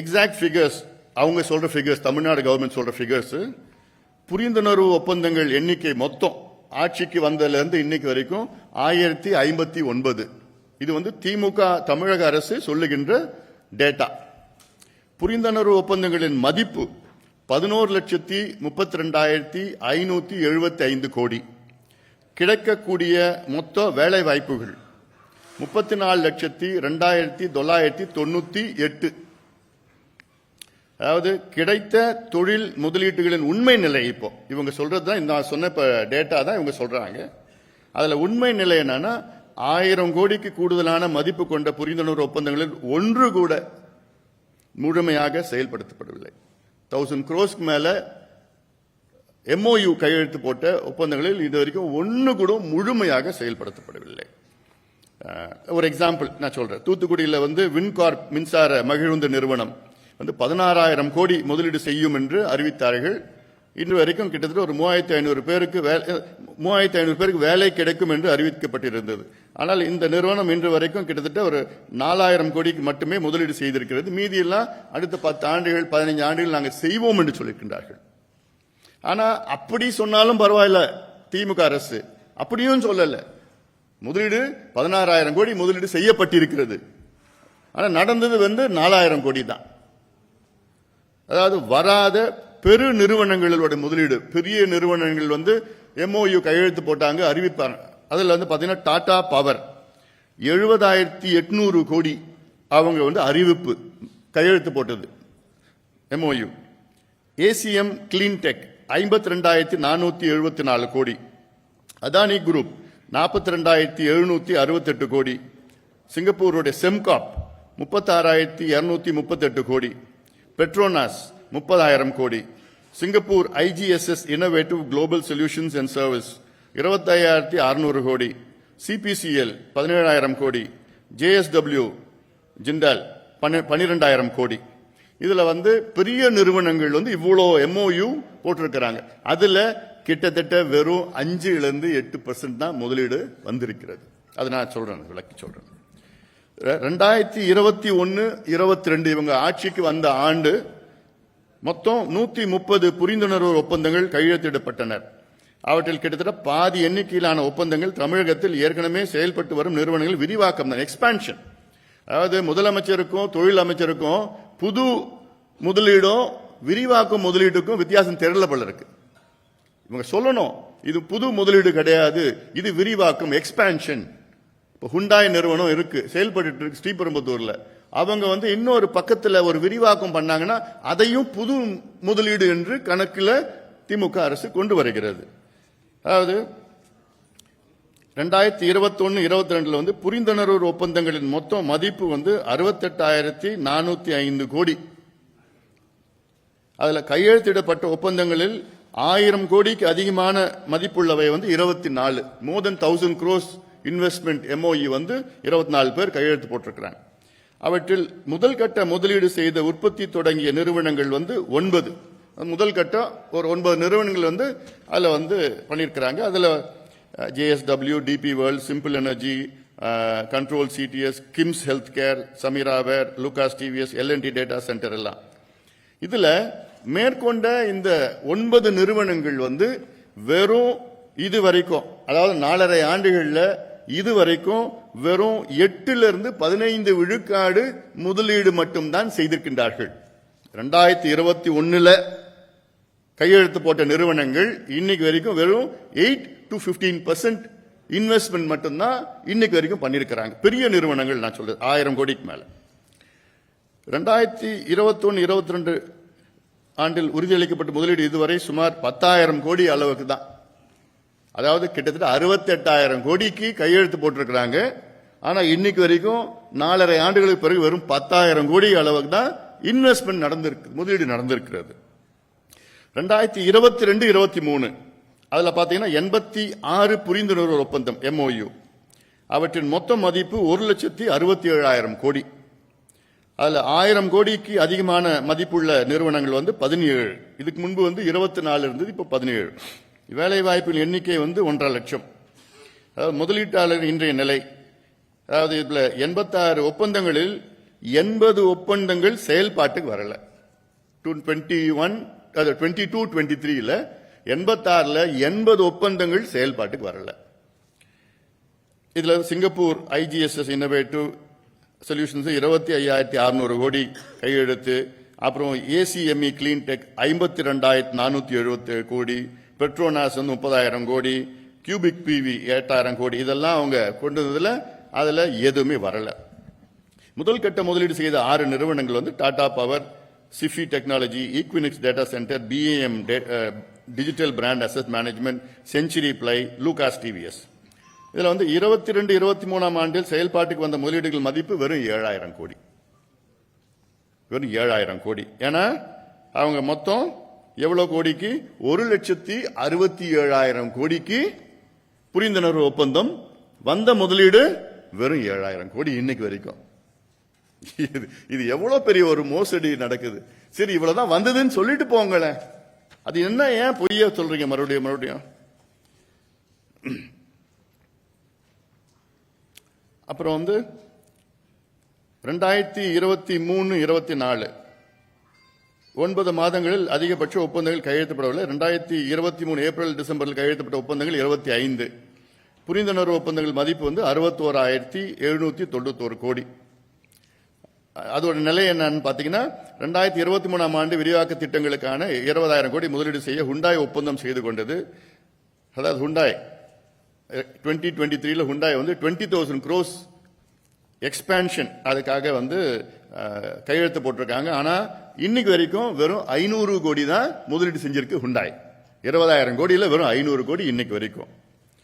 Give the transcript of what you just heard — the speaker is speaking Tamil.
எக்ஸாக்ட் ஃபிகர்ஸ் அவங்க சொல்ற ஃபிகர்ஸ் தமிழ்நாடு கவர்மெண்ட் சொல்ற ஃபிகர்ஸ் புரிந்துணர்வு ஒப்பந்தங்கள் எண்ணிக்கை மொத்தம் ஆட்சிக்கு வந்ததுலேருந்து இன்னைக்கு வரைக்கும் ஆயிரத்தி ஐம்பத்தி ஒன்பது. இது வந்து திமுக தமிழக அரசு சொல்லுகின்ற டேட்டா புரிந்துணர்வு ஒப்பந்தங்களின் மதிப்பு பதினோரு லட்சத்தி முப்பத்தி ரெண்டாயிரத்தி ஐநூற்றி எழுபத்தி ஐந்து கோடி. கிடைக்கக்கூடிய மொத்த வேலை வாய்ப்புகள் முப்பத்தி நாலு லட்சத்தி ரெண்டாயிரத்தி தொள்ளாயிரத்தி தொண்ணூற்றி எட்டு. அதாவது கிடைத்த தொழில் முதலீட்டுகளின் உண்மை நிலை இப்போ. இவங்க சொல்றது தான் நான் சொன்ன இப்போ டேட்டா தான் இவங்க சொல்றாங்க. அதில் உண்மை நிலை என்னன்னா ஆயிரம் கோடிக்கு கூடுதலான மதிப்பு கொண்ட புரிந்துணர்வு ஒப்பந்தங்களில் ஒன்று கூட முழுமையாக செயல்படுத்தப்படவில்லை. தௌசண்ட் க்ரோஸ்க்கு மேல எம்ஓயு கையெழுத்து போட்ட ஒப்பந்தங்களில் இது வரைக்கும் ஒன்று கூட முழுமையாக செயல்படுத்தப்படவில்லை. ஒரு எக்ஸாம்பிள் நான் சொல்றேன். தூத்துக்குடியில் வந்து வின்கார்ப் மின்சார மகிழுந்து நிறுவனம். வந்து பதினாறாயிரம் கோடி முதலீடு செய்யும் என்று அறிவித்தார்கள். இன்று வரைக்கும் கிட்டத்தட்ட ஒரு மூவாயிரத்தி ஐநூறு பேருக்கு வேலை மூவாயிரத்தி ஐநூறு பேருக்கு வேலை கிடைக்கும் என்று அறிவிக்கப்பட்டிருந்தது. ஆனால் இந்த நிறுவனம் இன்று வரைக்கும் கிட்டத்தட்ட ஒரு நாலாயிரம் கோடிக்கு மட்டுமே முதலீடு செய்திருக்கிறது. மீதியெல்லாம் அடுத்த பத்து ஆண்டுகள் பதினைஞ்சு ஆண்டுகள் நாங்கள் செய்வோம் என்று சொல்லியிருக்கின்றார்கள். ஆனால் அப்படி சொன்னாலும் பரவாயில்ல திமுக அரசு. அப்படியும் சொல்லலை. முதலீடு பதினாறாயிரம் கோடி முதலீடு செய்யப்பட்டிருக்கிறது. ஆனால் நடந்தது வந்து நாலாயிரம் கோடி தான். அதாவது வராத பெரு நிறுவனங்களோட முதலீடு. பெரிய நிறுவனங்கள் வந்து எம்ஓயு கையெழுத்து போட்டாங்க அறிவிப்பாங்க. அதில் வந்து பார்த்தீங்கன்னா டாடா பவர். எழுபதாயிரத்தி எட்நூறு கோடி அவங்க வந்து அறிவிப்பு கையெழுத்து போட்டது. எம்ஓயு ஏசிஎம் கிளீன் டெக் ஐம்பத்தி ரெண்டாயிரத்தி நானூற்றி எழுபத்தி நாலு கோடி. அதானி குரூப் நாற்பத்தி ரெண்டாயிரத்தி எழுநூற்றி அறுபத்தெட்டு கோடி. சிங்கப்பூருடைய செம்காப் முப்பத்தாறாயிரத்தி இரநூத்தி முப்பத்தெட்டு கோடி. பெட்ரோனாஸ் முப்பதாயிரம் கோடி. Singapore IGSS innovative global solutions and service இருபத்தையாயிரத்தி அறுநூறு கோடி. சிபிசிஎல் பதினேழாயிரம் கோடி. ஜேஎஸ்டபிள்யூ ஜிண்டால் பன்னிரெண்டாயிரம் கோடி. இதில் வந்து பெரிய நிறுவனங்கள் வந்து இவ்வளோ எம்ஓயு போட்டிருக்கிறாங்க. அதில் கிட்டத்தட்ட வெறும் அஞ்சுலேருந்து எட்டு பர்சன்ட் தான் முதலீடு வந்திருக்கிறது. அது நான் சொல்கிறேன் விளக்கி சொல்கிறேன் ரெண்டாயிரத்தி இருபத்தி ஒன்னு இருபத்தி ரெண்டு இவங்க ஆட்சிக்கு வந்த ஆண்டு மொத்தம் நூத்தி முப்பது புரிந்துணர்வு ஒப்பந்தங்கள் கையெழுத்திடப்பட்டனர் அவற்றில் கிட்டத்தட்ட பாதி எண்ணிக்கையிலான ஒப்பந்தங்கள் தமிழகத்தில் ஏற்கனவே செயல்பட்டு வரும் நிறுவனங்கள் விரிவாக்கம் தான் எக்ஸ்பான்ஷன் அதாவது முதலமைச்சருக்கும் தொழில் அமைச்சருக்கும் புது முதலீடும் விரிவாக்கும் முதலீட்டுக்கும் வித்தியாசம் தெரியல போல இருக்கு. இவங்க சொல்லணும் இது புது முதலீடு கிடையாது இது விரிவாக்கம் எக்ஸ்பான்ஷன் ஹுண்டாய் நிறுவனம் இருக்கு. செயல்பட்டு இருக்கு ஸ்ரீபெரும்புத்தூர்ல. அவங்க வந்து இன்னொரு பக்கத்துல ஒரு விரிவாக்கம் பண்ணாங்கன்னா அதையும் புது முதலீடு என்று கணக்கில் திமுக அரசு கொண்டு வருகிறது. அதாவது ரெண்டாயிரத்தி இருபத்தொன்னு இருபத்தி ரெண்டுல வந்து புரிந்துணர்வு ஒப்பந்தங்களின் மொத்த மதிப்பு வந்து அறுபத்தெட்டாயிரத்தி நானூத்தி ஐந்து கோடி. அதுல கையெழுத்திடப்பட்ட ஒப்பந்தங்களில் ஆயிரம் கோடிக்கு அதிகமான மதிப்புள்ளவை வந்து இருபத்தி நாலு. More than thousand crores investment MOE வந்து இருபத்தி நாலு பேர் கையெழுத்து போட்டிருக்கிறாங்க. அவற்றில் முதல் கட்ட முதலீடு செய்த உற்பத்தி தொடங்கிய நிறுவனங்கள் வந்து ஒன்பது. முதல் கட்டம் ஒரு ஒன்பது நிறுவனங்கள் வந்து அதில் வந்து பண்ணியிருக்கிறாங்க. அதில் JSW DP world simple energy control CDS KIMS health care சமீராவேர் Lucas TVS L and T data centre எல்லாம். இதில் மேற்கொண்ட இந்த ஒன்பது நிறுவனங்கள் வந்து வெறும் இது வரைக்கும் அதாவது நாலரை ஆண்டுகளில் இது வரைக்கும் வெறும் எட்டிலிருந்து பதினைந்து விழுக்காடு முதலீடு மட்டும்தான் செய்திருக்கின்றார்கள். ரெண்டாயிரத்தி இருபத்தி ஒன்னுல கையெழுத்து போட்ட நிறுவனங்கள் இன்னைக்கு வரைக்கும் வெறும் எயிட் டு 15% பர்சன்ட் இன்வெஸ்ட்மெண்ட் மட்டும்தான் இன்னைக்கு வரைக்கும் பண்ணியிருக்கிறாங்க பெரிய நிறுவனங்கள் நான் சொல்றது ஆயிரம் கோடிக்கு மேல. ரெண்டாயிரத்தி இருபத்தொன்னு இருபத்தி ரெண்டு ஆண்டில் உறுதியளிக்கப்பட்ட முதலீடு இதுவரை சுமார் பத்தாயிரம் கோடி அளவுக்கு தான். அதாவது கிட்டத்தட்ட அறுபத்தி எட்டாயிரம் கோடிக்கு கையெழுத்து போட்டிருக்கிறாங்க. ஆனால் இன்னைக்கு வரைக்கும் நாலரை ஆண்டுகளுக்கு பிறகு வெறும் பத்தாயிரம் கோடி அளவுக்கு தான் இன்வெஸ்ட்மெண்ட் நடந்திருக்கு முதலீடு நடந்திருக்கிறது. ரெண்டாயிரத்தி இருபத்தி ரெண்டு இருபத்தி மூணு. அதில் பார்த்தீங்கன்னா எண்பத்தி ஆறு புரிந்துணர்வு ஒப்பந்தம் எம்ஓயு அவற்றின் மொத்த மதிப்பு ஒரு லட்சத்தி அறுபத்தி ஏழாயிரம் கோடி. அதில் ஆயிரம் கோடிக்கு அதிகமான மதிப்புள்ள நிறுவனங்கள் வந்து பதினேழு. இதுக்கு முன்பு வந்து இருபத்தி நாலு இருந்தது இப்போ பதினேழு. வேலைவாய்ப்பின் எண்ணிக்கை வந்து ஒன்றரை லட்சம். அதாவது முதலீட்டாளர் இன்றைய நிலை. அதாவது இதில் எண்பத்தாறு ஒப்பந்தங்களில் எண்பது ஒப்பந்தங்கள் செயல்பாட்டுக்கு வரல. டுவெண்ட்டி ஒன் அது டுவெண்ட்டி டூ டுவெண்ட்டி த்ரீல எண்பத்தாறில் எண்பது ஒப்பந்தங்கள் செயல்பாட்டுக்கு வரல. இதில் சிங்கப்பூர் ஐஜிஎஸ்எஸ் இன்னோவேட்டிவ் சொல்யூஷன்ஸ் இருபத்தி ஐயாயிரத்தி அறுநூறு கோடி கையெழுத்து. அப்புறம் ஏசிஎம்இ கிளீன் டெக் ஐம்பத்தி ரெண்டாயிரத்தி நானூற்றி எழுபத்தி கோடி. பெட்ரோனாஸ் வந்து முப்பதாயிரம் கோடி கியூபிக் பிவி எட்டாயிரம் கோடி இதெல்லாம் அவங்க கொண்டு வந்ததில் அதில் எதுவுமே வரலை. முதல் கட்ட முதலீடு செய்த ஆறு நிறுவனங்கள் வந்து Tata power Sify technology Equinix data centre BAM digital brand assess management century ply Lucas TVS. இதில் வந்து இருபத்தி ரெண்டு இருபத்தி மூணாம் ஆண்டில் செயல்பாட்டுக்கு வந்த முதலீடுகள் மதிப்பு வெறும் ஏழாயிரம் கோடி. வெறும் ஏழாயிரம் கோடி. ஏன்னா அவங்க மொத்தம் எவ்வளவு கோடிக்கு? ஒரு லட்சத்தி அறுபத்தி ஏழாயிரம் கோடிக்கு. புரிந்துணர்வு ஒப்பந்தம். வந்த முதலீடு வெறும் ஏழாயிரம் கோடி இன்னைக்கு வரைக்கும். இது இது எவ்வளவு பெரிய ஒரு மோசடி நடக்குது. சரி இவ்வளவுதான் வந்ததுன்னு சொல்லிட்டு போங்களேன். அது என்ன ஏன் பொய்ய சொல்றீங்க மறுபடியும் மறுபடியும்? அப்புறம் வந்து ரெண்டாயிரத்தி இருபத்தி மூணு இருபத்தி நாலு. ஒன்பது மாதங்களில் அதிகபட்ச ஒப்பந்தங்கள் கையெழுத்தப்படவில்லை. ரெண்டாயிரத்தி இருபத்தி மூணு ஏப்ரல் டிசம்பரில் கையெழுத்தப்பட்ட ஒப்பந்தங்கள் இருபத்தி ஐந்து. புரிந்துணர்வு ஒப்பந்தங்கள் மதிப்பு வந்து அறுபத்தோராயிரத்தி எழுநூத்தி தொண்ணூத்தோரு கோடி. அதோட நிலை என்னன்னு பார்த்தீங்கன்னா ரெண்டாயிரத்தி இருபத்தி மூணாம் ஆண்டு விரிவாக்க திட்டங்களுக்கான இருபதாயிரம் கோடி முதலீடு செய்ய ஹுண்டாய் ஒப்பந்தம் செய்து கொண்டது. அதாவது ஹுண்டாய் டுவெண்ட்டி டுவெண்ட்டி த்ரீல ஹுண்டாய் வந்து டுவெண்ட்டி தௌசண்ட் க்ரோஸ் எக்ஸ்பேன்ஷன் அதுக்காக வந்து கையெழுத்து போட்டிருக்காங்க. ஆனால் இன்னைக்கு வரைக்கும் வெறும் ஐநூறு கோடி தான் முதலீடு செஞ்சிருக்கு ஹுண்டாய் இருபதாயிரம் கோடியில் வெறும் ஐநூறு கோடி இன்னைக்கு வரைக்கும்.